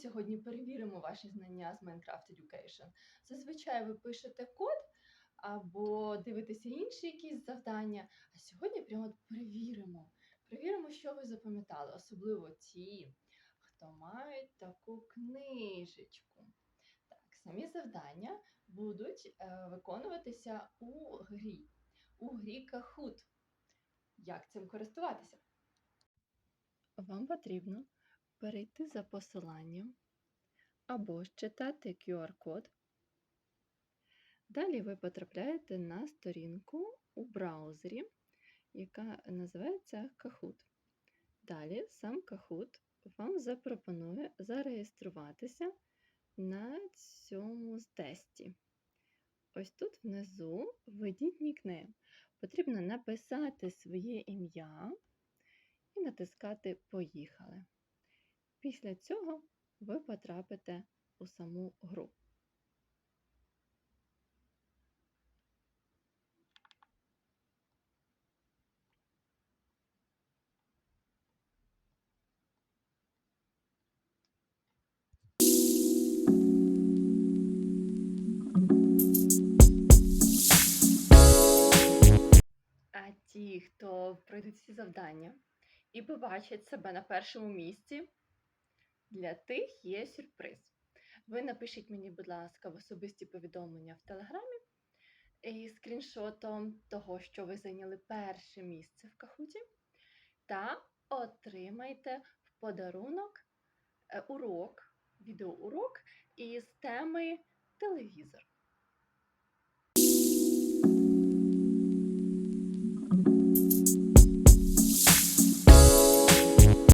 сьогодні перевіримо ваші знання з Minecraft Education. Зазвичай ви пишете код або дивитеся інші якісь завдання. А сьогодні прямо перевіримо. Перевіримо, що ви запам'ятали, особливо ті, хто мають таку книжечку. Так, самі завдання будуть е, виконуватися у грі, у грі Kahoot. Як цим користуватися? Вам потрібно перейти за посиланням або читати QR-код. Далі ви потрапляєте на сторінку у браузері, яка називається Kahoot. Далі сам Kahoot вам запропонує зареєструватися на цьому тесті. Ось тут внизу введіть нікнейм. Потрібно написати своє ім'я і натискати Поїхали. Після цього ви потрапите у саму гру. Ті, хто пройдуть ці завдання і побачать себе на першому місці, для тих є сюрприз. Ви напишіть мені, будь ласка, в особисті повідомлення в Телеграмі із скріншотом того, що ви зайняли перше місце в Кахуті, та отримайте в подарунок е, урок, відеоурок із теми телевізор.